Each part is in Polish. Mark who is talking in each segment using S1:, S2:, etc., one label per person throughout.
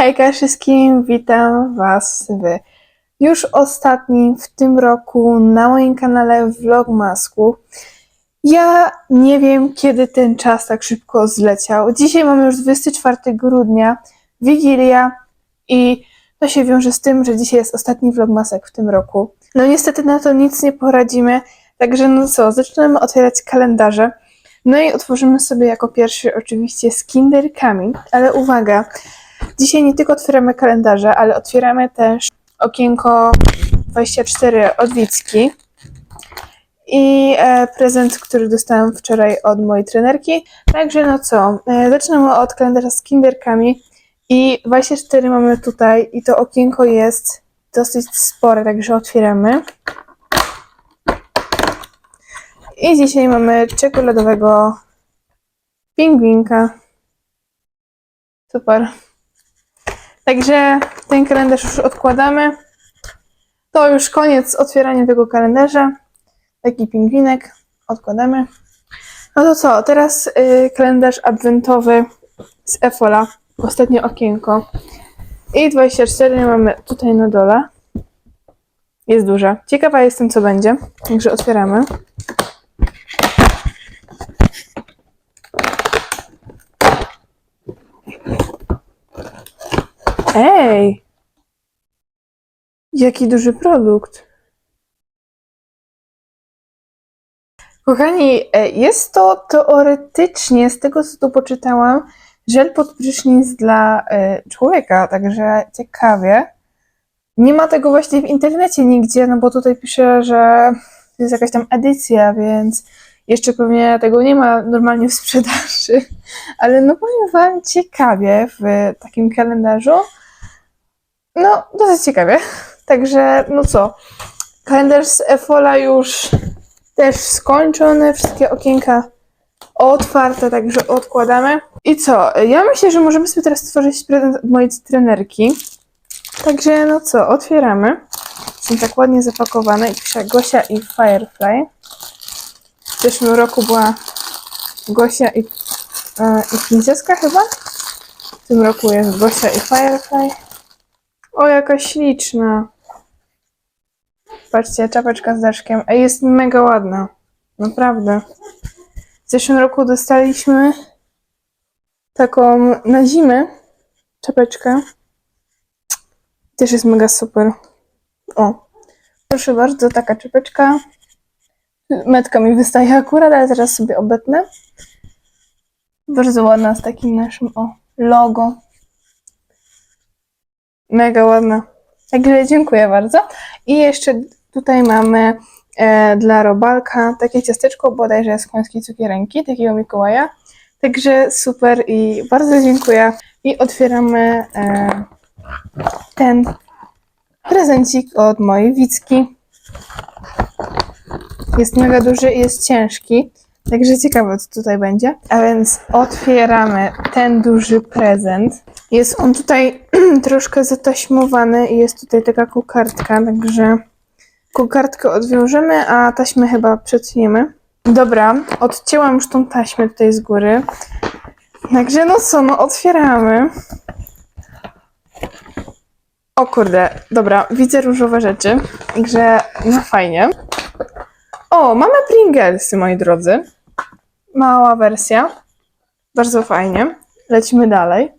S1: Hejka wszystkim, witam Was w już ostatnim w tym roku na moim kanale Vlogmasku. Ja nie wiem, kiedy ten czas tak szybko zleciał. Dzisiaj mamy już 24 grudnia, Wigilia i to się wiąże z tym, że dzisiaj jest ostatni Vlogmasek w tym roku. No niestety na to nic nie poradzimy, także no co, zaczynamy otwierać kalendarze. No i otworzymy sobie jako pierwszy oczywiście z kinderkami, ale uwaga, Dzisiaj nie tylko otwieramy kalendarze, ale otwieramy też okienko 24 od Wicki i e, prezent, który dostałam wczoraj od mojej trenerki. Także no co, e, zaczynamy od kalendarza z kinderkami i 24 mamy tutaj i to okienko jest dosyć spore, także otwieramy. I dzisiaj mamy czekoladowego pingwinka. Super. Także ten kalendarz już odkładamy. To już koniec otwierania tego kalendarza. Taki pingwinek odkładamy. No to co, teraz y, kalendarz adwentowy z Efola. Ostatnie okienko. I 24 mamy tutaj na dole. Jest duża. Ciekawa jestem, co będzie. Także otwieramy. Ej! Jaki duży produkt. Kochani, e, jest to teoretycznie, z tego co tu poczytałam, żel pod prysznic dla e, człowieka, także ciekawie. Nie ma tego właśnie w internecie nigdzie, no bo tutaj pisze, że to jest jakaś tam edycja, więc jeszcze pewnie tego nie ma normalnie w sprzedaży. Ale no powiem Wam ciekawie w takim kalendarzu. No, dosyć ciekawie. Także, no co, kalendarz z Efola już też skończony, wszystkie okienka otwarte, także odkładamy. I co, ja myślę, że możemy sobie teraz stworzyć prezent od mojej trenerki. Także, no co, otwieramy. Są tak ładnie zapakowane i Gosia i Firefly. W zeszłym roku była Gosia i, e, i chyba. W tym roku jest Gosia i Firefly. O, jaka śliczna. Patrzcie, czapeczka z daszkiem. Ej, jest mega ładna. Naprawdę. W zeszłym roku dostaliśmy taką na zimę czapeczkę. Też jest mega super. O, proszę bardzo, taka czapeczka. Metka mi wystaje akurat, ale zaraz sobie obetnę. Bardzo ładna z takim naszym, o, logo. Mega ładna. Także dziękuję bardzo. I jeszcze tutaj mamy e, dla robalka takie ciasteczko, bodajże z końskiej cukierenki, takiego Mikołaja. Także super i bardzo dziękuję. I otwieramy e, ten prezencik od mojej Wicki. Jest mega duży i jest ciężki. Także ciekawe, co tutaj będzie. A więc otwieramy ten duży prezent. Jest on tutaj troszkę zataśmowany i jest tutaj taka kokardka, także kokardkę odwiążemy, a taśmę chyba przetniemy. Dobra, odcięłam już tą taśmę tutaj z góry. Także no co, no otwieramy. O kurde, dobra, widzę różowe rzeczy, także no fajnie. O, mamy Pringlesy, moi drodzy. Mała wersja. Bardzo fajnie. Lecimy dalej.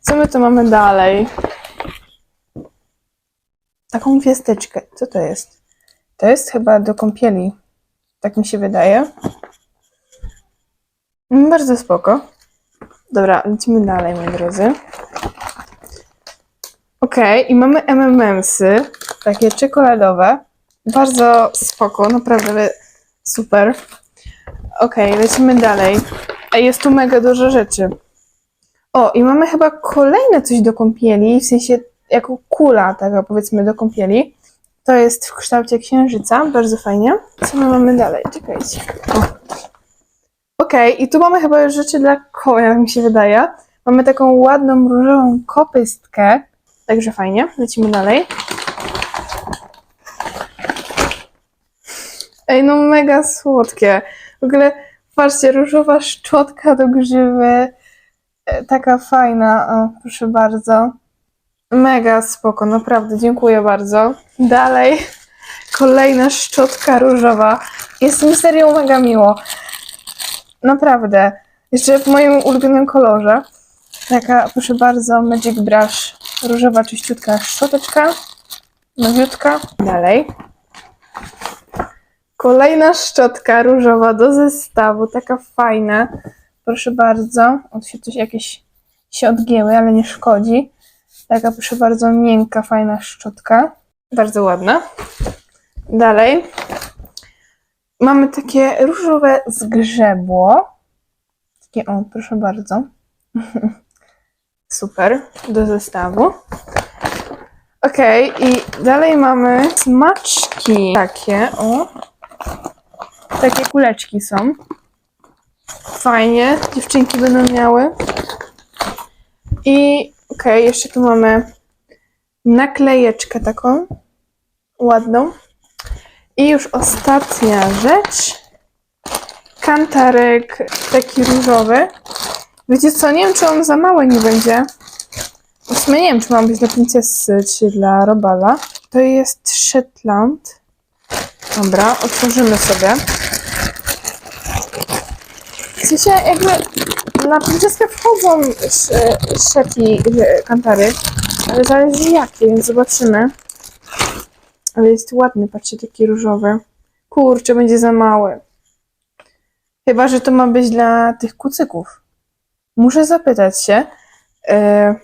S1: Co my tu mamy dalej? Taką gwiazdeczkę. Co to jest? To jest chyba do kąpieli. Tak mi się wydaje. Mm, Bardzo spoko. Dobra, lecimy dalej, moi drodzy. Okej, i mamy M&M'sy, takie czekoladowe. Bardzo spoko, naprawdę super. Okej, lecimy dalej. A jest tu mega dużo rzeczy. O, i mamy chyba kolejne coś do kąpieli, w sensie jako kula taka powiedzmy do kąpieli. To jest w kształcie księżyca, bardzo fajnie. Co my mamy dalej? Czekajcie. O. Okej, i tu mamy chyba już rzeczy dla koła, jak mi się wydaje. Mamy taką ładną, różową kopystkę, także fajnie. Lecimy dalej. Ej, no mega słodkie. W ogóle, patrzcie, różowa szczotka do grzywy, e, taka fajna, o, proszę bardzo. Mega spoko, naprawdę, dziękuję bardzo. Dalej, kolejna szczotka różowa. Jest mi serio mega miło. Naprawdę. Jeszcze w moim ulubionym kolorze. Taka, proszę bardzo, Magic Brush. Różowa, czyściutka szczoteczka. Nowiutka. Dalej. Kolejna szczotka różowa do zestawu. Taka fajna. Proszę bardzo. O, tu się coś jakieś się odgięły, ale nie szkodzi. Taka, proszę bardzo, miękka, fajna szczotka. Bardzo ładna. Dalej. Mamy takie różowe zgrzebło. Takie, o, proszę bardzo. Super, do zestawu. Okej, i dalej mamy smaczki. Takie, o. Takie kuleczki są. Fajnie, dziewczynki będą miały. I okej, jeszcze tu mamy naklejeczkę taką ładną. I już ostatnia rzecz. Kantarek taki różowy. Wiecie co, nie wiem czy on za mały nie będzie. W sumie nie wiem czy mam być dla princesy czy dla Robala. To jest Shetland. Dobra, otworzymy sobie. W sensie jakby na princeskę wchodzą sz- szeti, e, kantary, ale zależy jakie, więc zobaczymy. Ale jest ładny, patrzcie, taki różowy. Kurczę, będzie za mały. Chyba, że to ma być dla tych kucyków. Muszę zapytać się, e,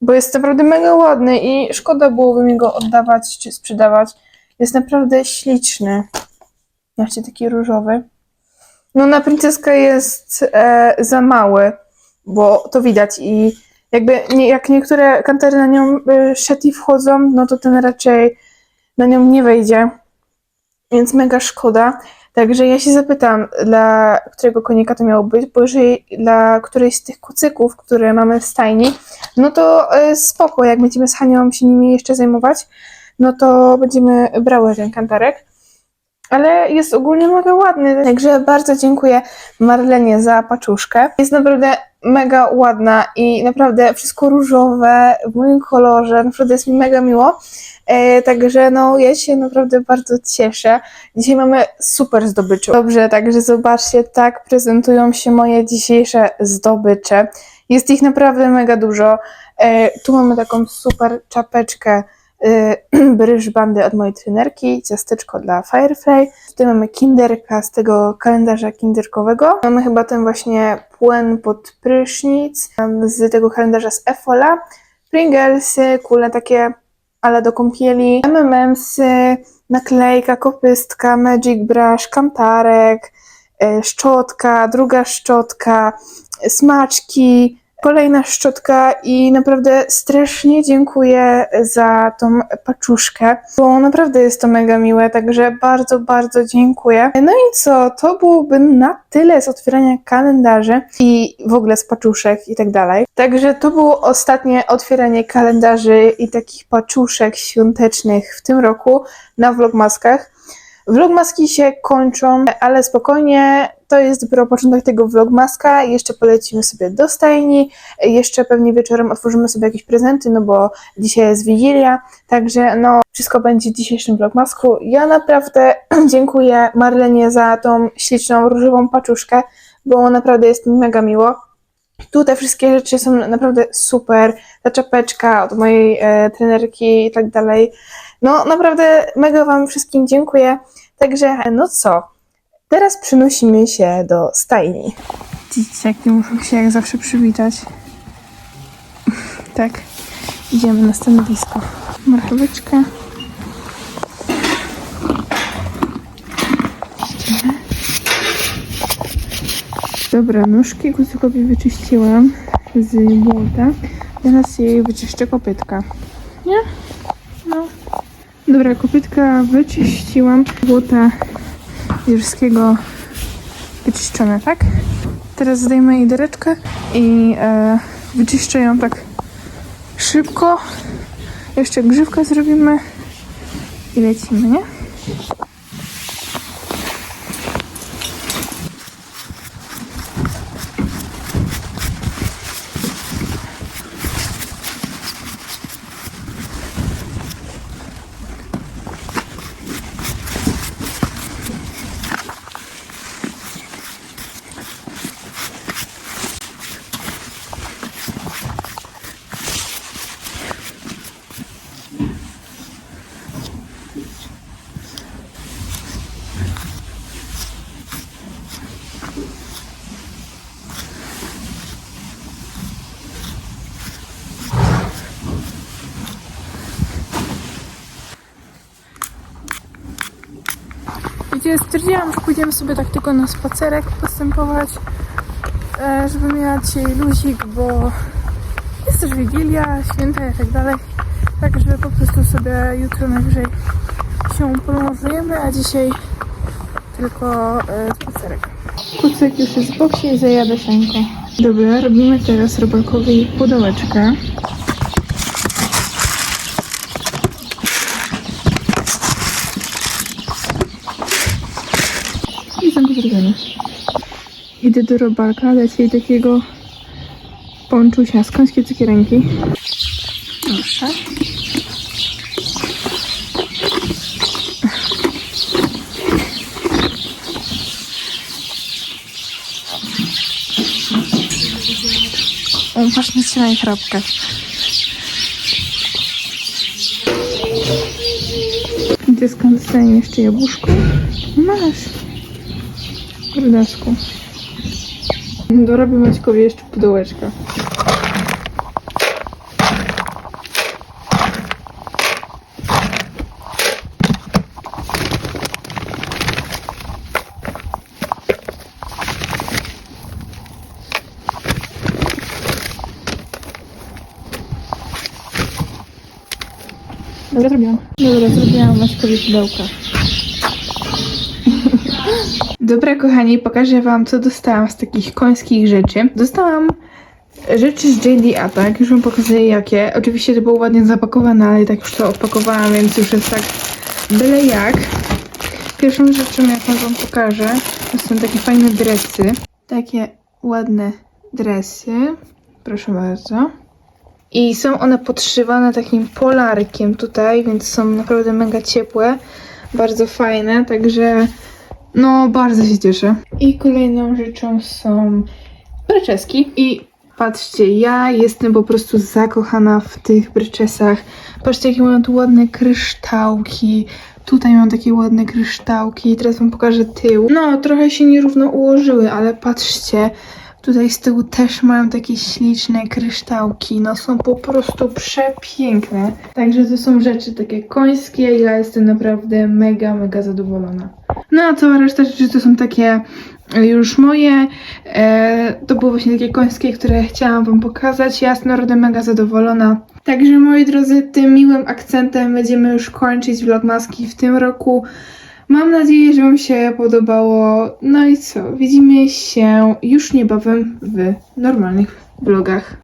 S1: bo jest naprawdę mega ładny i szkoda byłoby mi go oddawać czy sprzedawać. Jest naprawdę śliczny. Zobaczcie, taki różowy. No na princeskę jest e, za mały, bo to widać i jakby nie, jak niektóre kantery na nią y, szeti wchodzą, no to ten raczej na nią nie wejdzie. Więc mega szkoda. Także ja się zapytam, dla którego konika to miało być, bo jeżeli dla którejś z tych kucyków, które mamy w stajni, no to y, spoko, jak będziemy z Hanią się nimi jeszcze zajmować, no to będziemy brały ten kantarek. Ale jest ogólnie mega ładny, także bardzo dziękuję Marlenie za paczuszkę. Jest naprawdę mega ładna i naprawdę wszystko różowe w moim kolorze, naprawdę jest mi mega miło. E, także no, ja się naprawdę bardzo cieszę. Dzisiaj mamy super zdobycze. Dobrze, także zobaczcie, tak prezentują się moje dzisiejsze zdobycze. Jest ich naprawdę mega dużo. E, tu mamy taką super czapeczkę y, bryż bandy od mojej trenerki, ciasteczko dla Firefly. Tutaj mamy kinderka z tego kalendarza kinderkowego. Mamy chyba ten właśnie płyn pod prysznic z tego kalendarza z Efola. Pringlesy, kule takie ale do kąpieli, M&M'sy, naklejka, kopystka, magic brush, kantarek, e, szczotka, druga szczotka, smaczki, kolejna szczotka i naprawdę strasznie dziękuję za tą paczuszkę, bo naprawdę jest to mega miłe, także bardzo, bardzo dziękuję. No i co, to byłoby na tyle z otwierania kalendarzy i w ogóle z paczuszek i tak dalej. Także to było ostatnie otwieranie kalendarzy i takich paczuszek świątecznych w tym roku na vlogmaskach. Vlogmaski się kończą, ale spokojnie, to jest dopiero początek tego vlogmaska. Jeszcze polecimy sobie do stajni, jeszcze pewnie wieczorem otworzymy sobie jakieś prezenty, no bo dzisiaj jest Wigilia, także no wszystko będzie w dzisiejszym vlogmasku. Ja naprawdę dziękuję Marlenie za tą śliczną różową paczuszkę, bo naprawdę jest mi mega miło. Tu te wszystkie rzeczy są naprawdę super. Ta czapeczka od mojej e, trenerki i tak dalej. No naprawdę mega Wam wszystkim dziękuję. Także no co, teraz przenosimy się do stajni. Dzieciaki muszą się jak zawsze przywitać. tak, idziemy na stanowisko. Marcheweczka. Idziemy. Dobra, nóżki kucykowi wyczyściłam z błota. Teraz jej wyczyszczę kopytka. Nie? No. Dobra, kopytka wyczyściłam. Błota Jerskiego wyczyszczone, tak? Teraz zdejmę jej dereczkę i e, ją tak szybko. Jeszcze grzywkę zrobimy i lecimy, nie? Gdzie stwierdziłam, że pójdziemy sobie tak tylko na spacerek postępować, e, żeby miała dzisiaj luzik, bo jest też Wigilia, święta i tak dalej. Także po prostu sobie jutro najwyżej się polążujemy, a dzisiaj tylko e, spacerek. Kucyk już jest w boksie i zajadę sianko. Dobra, robimy teraz robakowi pudełeczka. I są go zrobione. Idę do robalka, dać jej takiego ponczusia z końskiej cukierenki. Proszę. O, patrz na ścianę i chrapkę. Gdzie skąd dostanie jeszcze jabłuszko? Masz. Brodasku. Dorobię Maćkowi jeszcze pudełeczka. Dobra, zrobiłam. Dobra, zrobiłam Maćkowi pudełka. Dobra, kochani, pokażę Wam, co dostałam z takich końskich rzeczy. Dostałam rzeczy z JD Attack, już Wam pokazuję jakie. Oczywiście to było ładnie zapakowane, ale tak już to odpakowałam, więc już jest tak byle jak. Pierwszą rzeczą, jaką Wam pokażę, to są takie fajne dresy. Takie ładne dresy. Proszę bardzo. I są one podszywane takim polarkiem tutaj, więc są naprawdę mega ciepłe, bardzo fajne, także no bardzo się cieszę. I kolejną rzeczą są bryczeski. I patrzcie, ja jestem po prostu zakochana w tych bryczesach. Patrzcie, jakie mają tu ładne kryształki. Tutaj mam takie ładne kryształki. Teraz wam pokażę tył. No, trochę się nierówno ułożyły, ale patrzcie. Tutaj z tyłu też mają takie śliczne kryształki. No są po prostu przepiękne. Także to są rzeczy takie końskie. Ja jestem naprawdę mega, mega zadowolona. No a cała reszta rzeczy to są takie już moje. E, to były właśnie takie końskie, które chciałam wam pokazać. Ja naprawdę mega zadowolona. Także moi drodzy, tym miłym akcentem będziemy już kończyć vlogmaski w tym roku. Mam nadzieję, że Wam się podobało. No i co? Widzimy się już niebawem w normalnych vlogach.